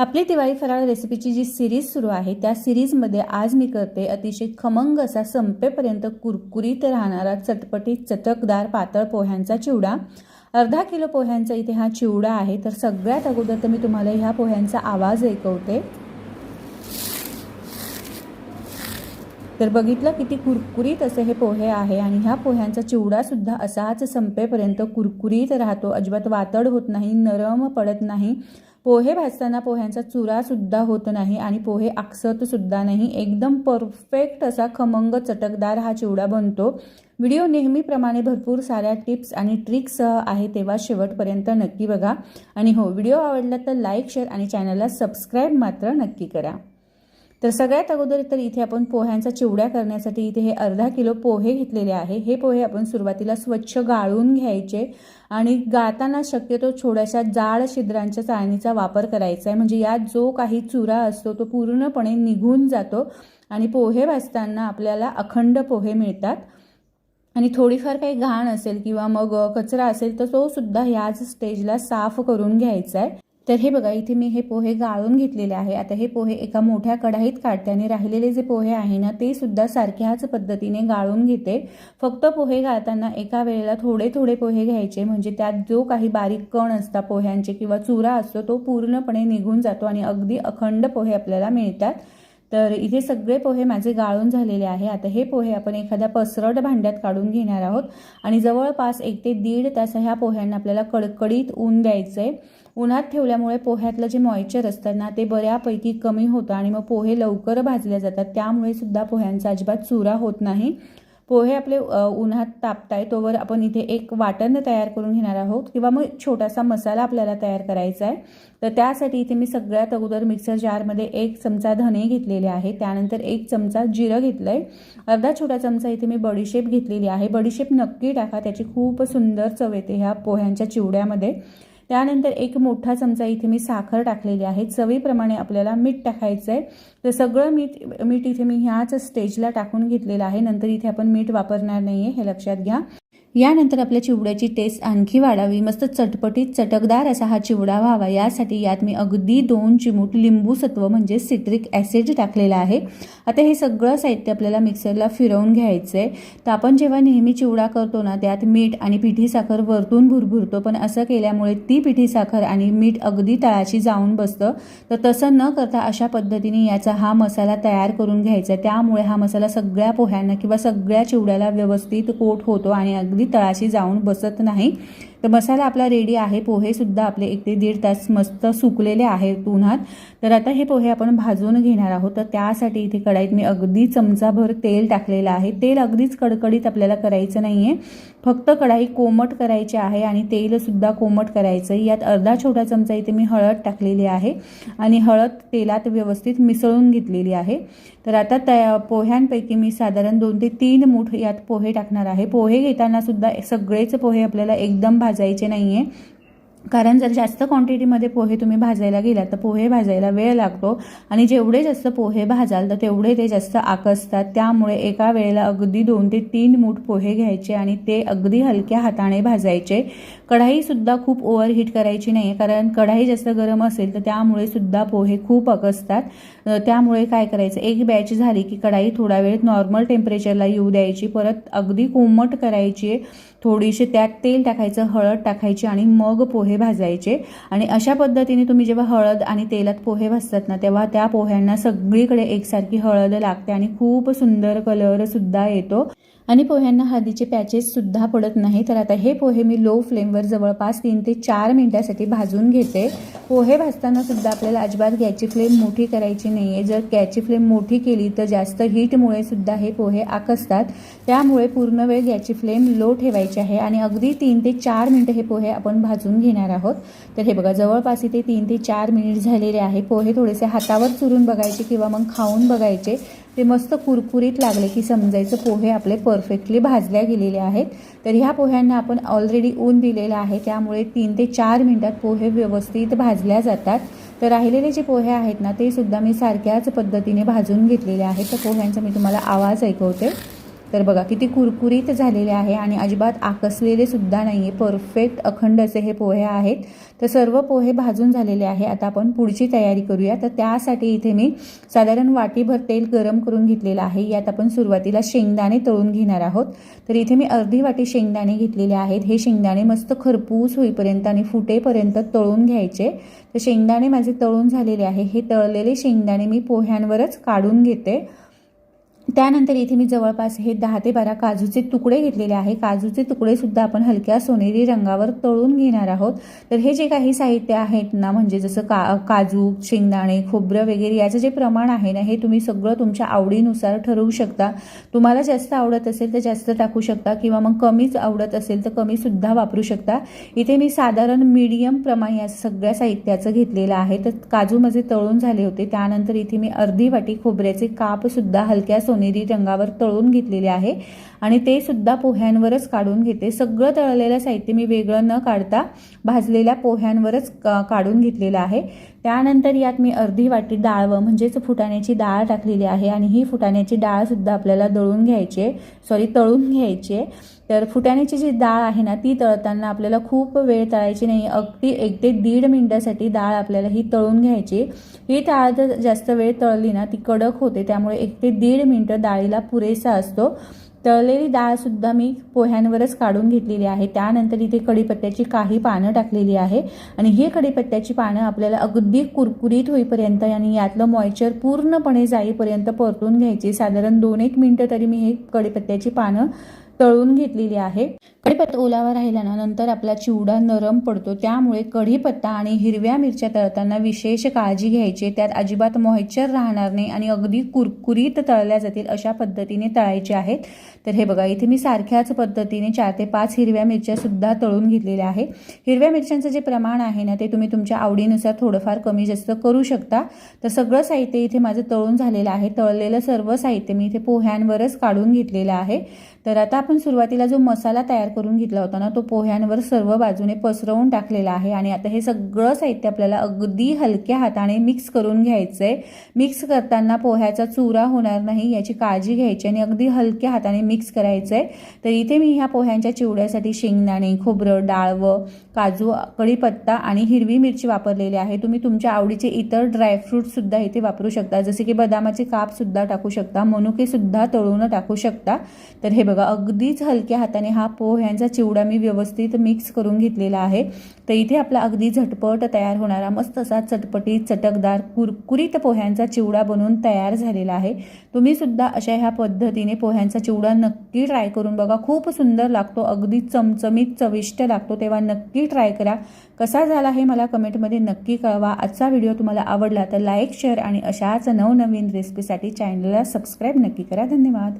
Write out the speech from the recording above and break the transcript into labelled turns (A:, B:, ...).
A: आपली दिवाळी फराळ रेसिपीची जी सिरीज सुरू आहे त्या सिरीजमध्ये आज मी करते अतिशय खमंग असा संपेपर्यंत कुरकुरीत राहणारा चटपटीत चटकदार पातळ पोह्यांचा चिवडा. अर्धा किलो पोह्यांचा इथे हा चिवडा आहे तर सगळ्यात अगोदर तर मी तुम्हाला ह्या पोह्यांचा आवाज ऐकवते. तर बघितलं किती कुरकुरीत असे हे पोहे आहे आणि ह्या पोह्यांचा चिवडासुद्धा असाच संपेपर्यंत कुरकुरीत राहतो अजिबात वातड होत नाही नरम पडत नाही. पोहे भाजताना पोह्यांचा चुरासुद्धा होत नाही आणि पोहे आकसतसुद्धा नाही. एकदम परफेक्ट असा खमंग चटकदार हा चिवडा बनतो. व्हिडिओ नेहमीप्रमाणे भरपूर साऱ्या टिप्स आणि ट्रिक्ससह आहे तेव्हा शेवटपर्यंत नक्की बघा. आणि हो व्हिडिओ आवडला तर लाईक शेअर आणि चॅनलला सबस्क्राईब मात्र नक्की करा. तर सगळ्यात अगोदर तर इथे आपण पोह्यांचा चिवड्या करण्यासाठी इथे हे अर्धा किलो पोहे घेतलेले आहे. हे पोहे आपण सुरुवातीला स्वच्छ गाळून घ्यायचे आणि गाताना शक्यतो थोड्याशा जाड छिद्रांच्या चाळणीचा वापर करायचा आहे. म्हणजे यात जो काही चुरा असतो तो पूर्णपणे निघून जातो आणि पोहे भाजताना आपल्याला अखंड पोहे मिळतात. आणि थोडीफार काही घाण असेल किंवा मग कचरा असेल तर तो सुद्धा ह्याच स्टेजला साफ करून घ्यायचा आहे. तर हे बघा इथे मी हे पोहे गाळून घेतलेले आहे. आता हे पोहे एका मोठ्या कढाईत काढते आणि राहिलेले जे पोहे आहे ना ते सुद्धा सारख्याच पद्धतीने गाळून घेते. फक्त पोहे गाळताना एका वेळेला थोडे थोडे पोहे घ्यायचे. म्हणजे त्यात जो काही बारीक कण असता पोह्यांचे किंवा चुरा असतो तो पूर्णपणे निघून जातो आणि अगदी अखंड पोहे आपल्याला मिळतात. तर इथे सगळे पोहे माझे गाळून झालेले आहे. आता हे पोहे आपण एखाद्या पसरट भांड्यात काढून घेणार आहोत. आणि जवळपास एक ते दीड तास ह्या पोह्यांना आपल्याला कडकडीत ऊन द्यायचं आहे उन्हात ठेवल्यामुळे पोह्यातलं जे मॉइश्चर असतं ना ते बऱ्यापैकी कमी होतं आणि मग पोहे लवकर भाजले जातात. त्यामुळे सुद्धा पोह्यांचा अजिबात चुरा होत नाही. पोहे आपले उन्हात तापताय तोवर आपण इथे एक वाटण तयार करून घेणार आहोत. किंवा मग छोटासा मसाला आपल्याला तयार करायचा आहे तर त्यासाठी इथे मी सगळ्यात अगोदर मिक्सर जारमध्ये एक चमचा धने घेतलेले आहे. त्यानंतर एक चमचा जिरं घेतलं आहे अर्धा छोटा चमचा इथे मी बडीशेप घेतलेली आहे. बडीशेप नक्की टाका. त्याची खूप सुंदर चव येते ह्या पोह्यांच्या चिवड्यामध्ये. त्यानंतर एक मोठा चमचा इथे मी साखर टाकलेली आहे. चवीप्रमाणे आपल्याला मीठ टाकायचं आहे तर सगळं मीठ मीठ इथे मी ह्याच स्टेजला टाकून घेतलेलं आहे. नंतर इथे आपण मीठ वापरणार नाही आहे हे लक्षात घ्या. यानंतर आपल्या चिवड्याची टेस्ट आणखी वाढावी. मस्त चटपटीत चटकदार असा हा चिवडा व्हावा. यासाठी यात मी अगदी दोन चिमूट लिंबू सत्व म्हणजे सिट्रिक ॲसिड टाकलेला आहे. आता हे सगळं साहित्य आपल्याला मिक्सरला फिरवून घ्यायचं आहे तर आपण जेव्हा नेहमी चिवडा करतो ना त्यात मीठ आणि पिठी साखर वरतून भुरभुरतो. पण असं केल्यामुळे ती पिठी साखर आणि मीठ अगदी तळाशी जाऊन बसतं. तर तसं न करता अशा पद्धतीने याचा हा मसाला तयार करून घ्यायचा त्यामुळे हा मसाला सगळ्या पोह्यांना किंवा सगळ्या चिवड्याला व्यवस्थित कोट होतो आणि अगदी अगदी तळाशी जाऊन बसत नाही. तर मसाला आपला रेडी आहे. पोहेसुद्धा आपले एक ते दीड तास मस्त सुकलेले आहेत उन्हात. तर आता हे पोहे आपण भाजून घेणार आहोत. तर त्यासाठी इथे कढाईत मी अगदी चमचाभर तेल टाकलेलं आहे. तेल अगदीच कडकडीत आपल्याला करायचं नाही आहे फक्त कढाई कोमट करायची आहे आणि तेलसुद्धा कोमट करायचं यात अर्धा छोटा चमचा इथे मी हळद टाकलेली आहे आणि हळद तेलात व्यवस्थित मिसळून घेतलेली आहे. तर आता त्या पोह्यांपैकी मी साधारण दोन ते तीन मूठ यात पोहे टाकणार आहे. पोहे घेताना सुद्धा सगळेच पोहे आपल्याला एकदम भाजायचे नाही आहे कारण जर जास्त क्वांटिटीमध्ये पोहे तुम्ही भाजायला गेलात तर पोहे भाजायला वेळ लागतो. आणि जेवढे जास्त पोहे भाजाल तर तेवढे ते जास्त आकसतात. त्यामुळे एका वेळेला अगदी दोन ते तीन मूठ पोहे घ्यायचे आणि ते अगदी हलक्या हाताने भाजायचे. कढाईसुद्धा खूप ओव्हरहीट करायची नाही कारण कढाई जास्त गरम असेल तर त्यामुळे सुद्धा पोहे खूप आकसतात. त्यामुळे काय करायचं एक बॅच झाली की कढाई थोडा वेळ नॉर्मल टेम्परेचरला येऊ द्यायची. परत अगदी कोमट करायची. थोडीशी त्यात तेल टाकायचं हळद टाकायची आणि मग पोहे भाजायचे. आणि अशा पद्धतीने तुम्ही जेव्हा हळद आणि तेलात पोहे भाजतात ना तेव्हा त्या पोह्यांना सगळीकडे एकसारखी हळद लागते आणि खूप सुंदर कलरसुद्धा येतो. आणि पोह्यांना हळदीचे पॅचेससुद्धा पडत नाही तर आता हे पोहे मी लो फ्लेमवर जवळपास तीन ते चार मिनिटासाठी भाजून घेते. पोहे भाजतानासुद्धा आपल्याला अजिबात गॅसची फ्लेम मोठी करायची नाही आहे जर गॅसची फ्लेम मोठी केली तर जास्त हीटमुळे सुद्धा हे पोहे आकसतात. त्यामुळे पूर्ण वेळ गॅसची फ्लेम लो ठेवायची आहे आणि अगदी तीन ते चार मिनटं हे पोहे आपण भाजून घेणार आहोत. तर हे बघा जवळपास इथे तीन ते चार मिनिट झालेले आहे. पोहे थोडेसे हातावर चुरून बघायचे किंवा मग खाऊन बघायचे. ते मस्त कुरकुरीत लागले की समजायचं पोहे आपले परफेक्टली भाजल्या गेलेले आहेत. तर ह्या पोह्यांना आपण ऑलरेडी ऊन दिलेलं आहे. त्यामुळे तीन ते चार मिनटात पोहे व्यवस्थित भाजल्या जातात. तर राहिलेले जे पोहे आहेत ना ते सुद्धा मी सारख्याच पद्धतीने भाजून घेतलेले आहेत. तर पोह्यांचा मी तुम्हाला आवाज ऐकवते. तर बघा किती कुरकुरीत झालेले आहे आणि अजिबात आकसलेले सुद्धा नाही आहे परफेक्ट अखंड असे हे पोहे आहेत. तर सर्व पोहे भाजून झालेले आहे. आता आपण पुढची तयारी करूया. तर त्यासाठी इथे मी साधारण वाटीभर तेल गरम करून घेतलेलं आहे. यात आपण सुरुवातीला शेंगदाणे तळून घेणार आहोत. तर इथे मी अर्धी वाटी शेंगदाणे घेतलेले आहेत. हे शेंगदाणे मस्त खरपूस होईपर्यंत आणि फुटेपर्यंत तळून घ्यायचे. तर शेंगदाणे माझे तळून झालेले आहे. हे तळलेले शेंगदाणे मी पोह्यांवरच काढून घेते. त्यानंतर इथे मी जवळपास हे दहा ते बारा काजूचे तुकडे घेतलेले आहे. काजूचे तुकडेसुद्धा आपण हलक्या सोनेरी रंगावर तळून घेणार आहोत. तर हे जे काही साहित्य आहेत ना म्हणजे जसं का काजू शेंगदाणे खोबरं वगैरे याचं जे प्रमाण आहे ना हे तुम्ही सगळं तुमच्या आवडीनुसार ठरवू शकता. तुम्हाला जास्त आवडत असेल तर जास्त टाकू शकता किंवा मग कमीच आवडत असेल तर कमीसुद्धा वापरू शकता. इथे मी साधारण मीडियम प्रमाण या सगळ्या साहित्याचं घेतलेलं आहे. तर काजू माझे तळून झाले होते. त्यानंतर इथे मी अर्धी वाटी खोबऱ्याचे कापसुद्धा हलक्या सोनेरी रंगावर तळून घेतलेले आहे. आणि ते सुद्धा पोह्यांवरच काढून घेते. सगळं तळलेलं साहित्य मी वेगळं न काढता भाजलेल्या पोह्यांवरच काढून घेतलेलं आहे. त्यानंतर यात मी अर्धी वाटी डाळ म्हणजेच फुटाण्याची डाळ टाकलेली आहे. आणि ही फुटाण्याची डाळ सुद्धा आपल्याला दळून घ्यायची आहे. सॉरी तळून घ्यायची आहे. तर फुटाण्याची जी डाळ आहे ना ती तळताना आपल्याला खूप वेळ तळायची नाही. अगदी एक ते दीड मिनिटासाठी डाळ आपल्याला ही तळून घ्यायची ही डाळ जर जास्त वेळ तळली ना ती कडक होते. त्यामुळे एक ते दीड मिनिट मिनटं डाळीला पुरेसा असतो. तळलेली डाळसुद्धा मी पोह्यांवरच काढून घेतलेली आहे. त्यानंतर इथे कढीपत्त्याची काही पानं टाकलेली आहे. आणि ही कढीपत्त्याची पानं आपल्याला अगदी कुरकुरीत होईपर्यंत आणि यातलं मॉइचर पूर्णपणे जाईपर्यंत परतून घ्यायची. साधारण दोन एक मिनटं तरी मी हे कढीपत्त्याची पानं तळून घेतलेली आहे. कढीपत्ता ओलावा राहिला ना नंतर आपला चिवडा नरम पडतो. त्यामुळे कढीपत्ता आणि हिरव्या मिरच्या तळताना विशेष काळजी घ्यायची. त्यात अजिबात मॉइश्चर राहणार नाही आणि अगदी कुरकुरीत तळल्या जातील अशा पद्धतीने तळायचे आहेत. तर हे बघा इथे मी सारख्याच पद्धतीने चार ते पाच हिरव्या मिरच्या सुद्धा तळून घेतलेल्या आहे हिरव्या मिरच्यांचं जे प्रमाण आहे ना ते तुम्ही तुमच्या आवडीनुसार थोडंफार कमी जास्त करू शकता. तर सगळं साहित्य इथे माझं तळून झालेलं आहे. तळलेलं सर्व साहित्य मी इथे पोह्यांवरच काढून घेतलेलं आहे. तर आता आपण सुरुवातीला जो मसाला तयार करून घेतला होता ना तो पोह्यांवर सर्व बाजूने पसरवून टाकलेला आहे. आणि आता हे सगळं साहित्य आपल्याला अगदी हलक्या हाताने मिक्स करून घ्यायचं आहे मिक्स करताना पोह्याचा चुरा होणार नाही याची काळजी घ्यायची आणि अगदी हलक्या हाताने मिक्स करायचं आहे तर इथे मी ह्या पोह्यांच्या चिवड्यासाठी शेंगदाणे खोबरं डाळवं काजू कढीपत्ता आणि हिरवी मिरची वापरलेली आहे. तुम्ही तुमच्या आवडीचे इतर ड्रायफ्रूटसुद्धा इथे वापरू शकता. जसे की बदामाचे कापसुद्धा टाकू शकता. मनुकेसुद्धा तळून टाकू शकता. तर हे बघा अगदीच हलक्या हाताने हा पोह्यांचा चिवडा मी व्यवस्थित मिक्स करून घेतलेला आहे. तर इथे आपला अगदी झटपट तयार होणारा मस्त असा चटपटीत चटकदार कुरकुरीत पोह्यांचा चिवडा बनवून तयार झालेला आहे. तुम्ही सुद्धा अशा ह्या पद्धतीने पोह्यांचा चिवडा नक्की ट्राय करून बघा. खूप सुंदर लागतो अगदी चमचमीत चविष्ट लागतो तेव्हा नक्की ट्राय करा. कसा झाला हे मला कमेंटमध्ये नक्की कळवा. आजचा व्हिडिओ तुम्हाला आवडला तर लाईक शेअर आणि अशाच नवनवीन रेसिपीसाठी चॅनलला सबस्क्राईब नक्की करा. धन्यवाद.